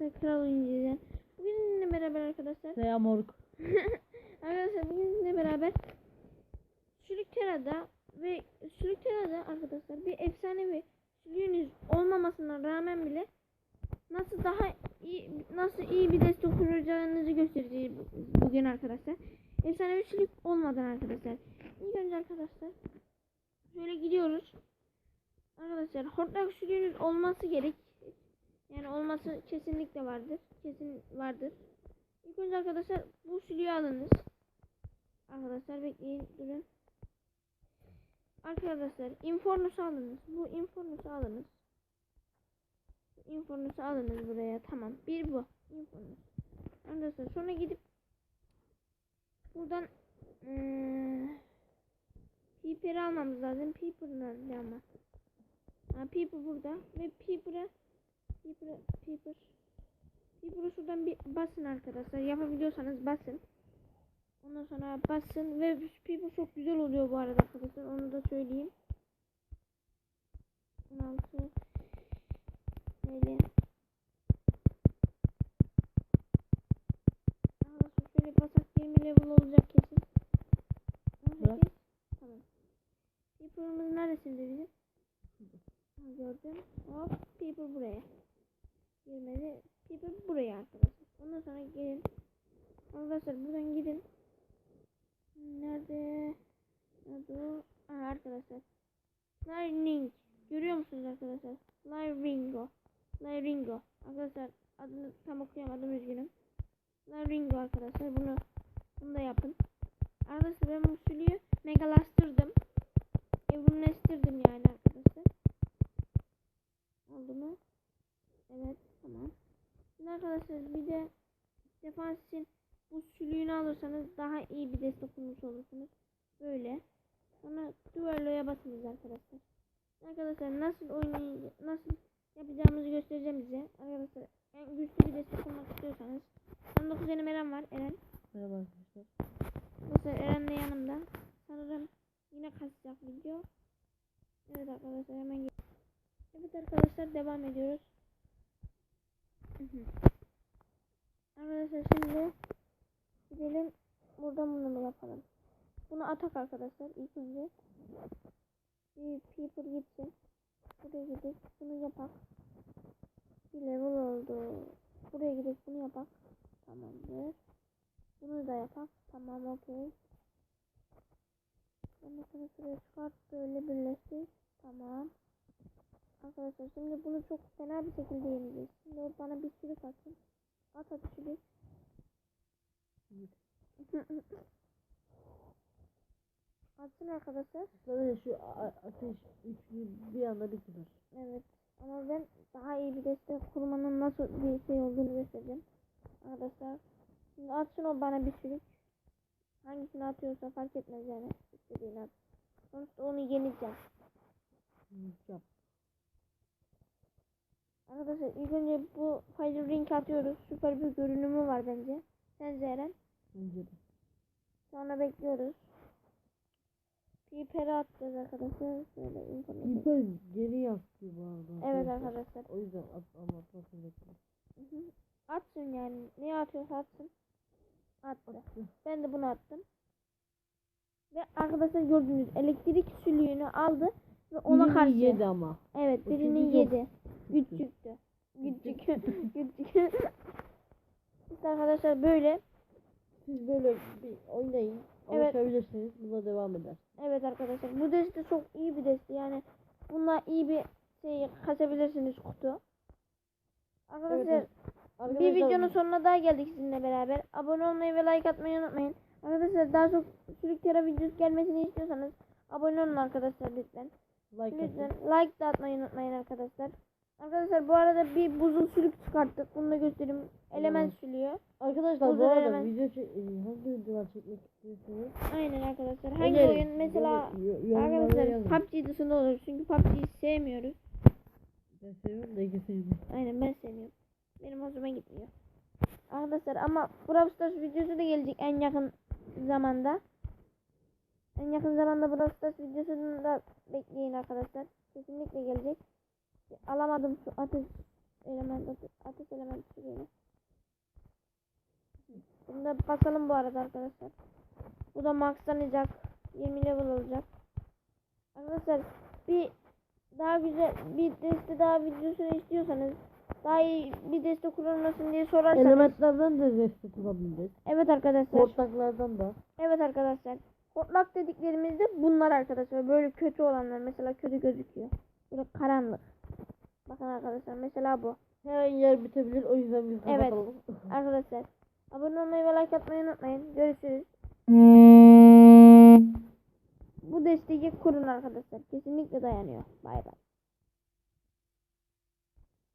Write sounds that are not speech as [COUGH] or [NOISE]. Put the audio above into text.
Arkadaşlar. Kral Oyuncu'dan. Bugün sizinle beraber arkadaşlar. Selam moruk. [LAUGHS] Arkadaşlar bugün sizinle beraber Sülüktera'da ve Sülüktera'da arkadaşlar bir efsanevi sülüğünüz olmamasına rağmen bile nasıl daha iyi nasıl iyi bir destek kuracağınızı göstereceğiz bu- bugün arkadaşlar. Efsanevi sülük olmadan arkadaşlar. İlk önce arkadaşlar şöyle gidiyoruz. Arkadaşlar hortlak sülüğünüz olması gerek. Yani olması kesinlikle vardır. Kesin vardır. İlk önce arkadaşlar bu sülüğü alınız. Arkadaşlar bekleyin durun. Arkadaşlar infornusu alınız. Bu infornusu alınız. Bu infornusu alınız buraya. Tamam. Bir bu. Infornus. Arkadaşlar sonra gidip buradan eee Peeper'ı almamız lazım. Peeper nerede ama? Ha, burada. Ve Peeper'a Peeper, Peeper. Peeper'ı şuradan bir basın arkadaşlar. Yapabiliyorsanız basın. Ondan sonra basın ve Peeper çok güzel oluyor bu arada arkadaşlar. Onu da söyleyeyim. 16 Böyle. Şöyle basak 20 level olacak kesin. 18. Tamam. Peeper'ımız neresinde bizim? Gördüm. Hop Peeper buraya. Girmedi. Peeper buraya arkadaşlar. Ondan sonra gelin. Arkadaşlar buradan gidin. Nerede? Nerede o? Aha arkadaşlar. Lightning. Görüyor musunuz arkadaşlar? Lyringo. Lyringo. Arkadaşlar adını tam okuyamadım üzgünüm. Lyringo arkadaşlar. Bunu bunu da yapın. Arkadaşlar ben bu sülüğü megalastırdım. Evrimleştirdim yani arkadaşlar. Oldu mu? Evet tamam. Arkadaşlar bir de defans için bu sülüğünü alırsanız daha iyi bir destek kurmuş olursunuz. Böyle. Sonra duvarloya basınız arkadaşlar. Arkadaşlar nasıl oynayacağız, nasıl yapacağımızı göstereceğim size. Arkadaşlar en güçlü bir destek olmak istiyorsanız 19 benim Eren var. Eren. Merhaba arkadaşlar. Arkadaşlar Eren de yanımda. Sanırım yine kasacak video. Evet arkadaşlar hemen Evet arkadaşlar devam ediyoruz. Arkadaşlar şimdi gidelim buradan bunu yapalım? Bunu atak arkadaşlar ilk önce. Bir people gitsin. Buraya gidip bunu yapak. Bir level oldu. Buraya gidip bunu yapak. Tamamdır. Bunu da yapak. Tamam okey. De sana şuraya çıkart böyle birleştir. Tamam. Arkadaşlar şimdi bunu çok fena bir şekilde yeneceğiz. Şimdi bana bir sürü atsın. At hadi sürük. Atsın arkadaşlar. Sadece şu ateş üçlü bir anda bitirir. Evet. Ama ben daha iyi bir destek kurmanın nasıl bir şey olduğunu göstereceğim. Arkadaşlar. Şimdi atsın o bana bir sürük. Hangisini atıyorsa fark etmez yani. İstediğini at. Sonuçta onu yeneceğim. Yap. Arkadaşlar ilk önce bu Fire Ring atıyoruz. Süper bir görünümü var bence. Sen Eren. Bence de. Sonra bekliyoruz. Piper'i atacağız arkadaşlar. Şöyle informasyonu. İper geri yaktı bu arada. Evet arkadaşlar. O yüzden at, anlatmasını bekliyorum. Atsın yani. Ne atıyorsa atsın. Attı. Attı. Ben de bunu attım. Ve arkadaşlar gördünüz elektrik sülüğünü aldı ve ona Birini karşı. yedi ama. Evet birini yedi. Küçüktü. Küçük. Küçük. [LAUGHS] işte arkadaşlar böyle. Siz böyle bir oynayın. Evet. Alışabilirsiniz. Buna devam eder. Evet arkadaşlar bu deste çok iyi bir deste yani bununla iyi bir şey kasabilirsiniz kutu. Arkadaşlar Evet, bir Arkadaşlar, videonun sonuna daha geldik sizinle beraber. Abone olmayı ve like atmayı unutmayın. Arkadaşlar daha çok sürük tera videosu gelmesini istiyorsanız abone olun arkadaşlar lütfen. like Lütfen atın. like da atmayı unutmayın arkadaşlar. Arkadaşlar bu arada bir buzul sülük çıkarttık. Bunu da göstereyim. Element sülüğü. Arkadaşlar Buzul bu arada element. video çek, e, hangi videolar çekmek istiyorsanız Aynen arkadaşlar. Hangi önerin. oyun mesela arkadaşlar. PUBG dışında olur. Çünkü PUBG'yi sevmiyoruz. Ben seviyorum da Ege sevmiyor. Aynen ben sevmiyorum. Benim hoşuma gitmiyor. Arkadaşlar ama Brawl Stars videosu da gelecek en yakın zamanda. En yakın zamanda Brawl Stars videosunu da bekleyin arkadaşlar. Kesinlikle gelecek. Alamadım şu ateş element ateş, ateş elementi sürüyor. Bunu da basalım bu arada arkadaşlar. Bu da maxlanacak. 20 level olacak. Arkadaşlar bir daha güzel bir deste daha videosunu istiyorsanız daha iyi bir deste kurulmasın diye sorarsanız Elementlerden de destek kullanabiliriz. evet arkadaşlar Hortlaklardan da. evet arkadaşlar hortlak dediklerimizde bunlar arkadaşlar böyle kötü olanlar mesela kötü gözüküyor böyle karanlık bakın arkadaşlar mesela bu. Her yer bitebilir o yüzden biz Evet. [LAUGHS] arkadaşlar abone olmayı ve like atmayı unutmayın. Görüşürüz. Bu desteği kurun arkadaşlar. Kesinlikle dayanıyor. Bay bay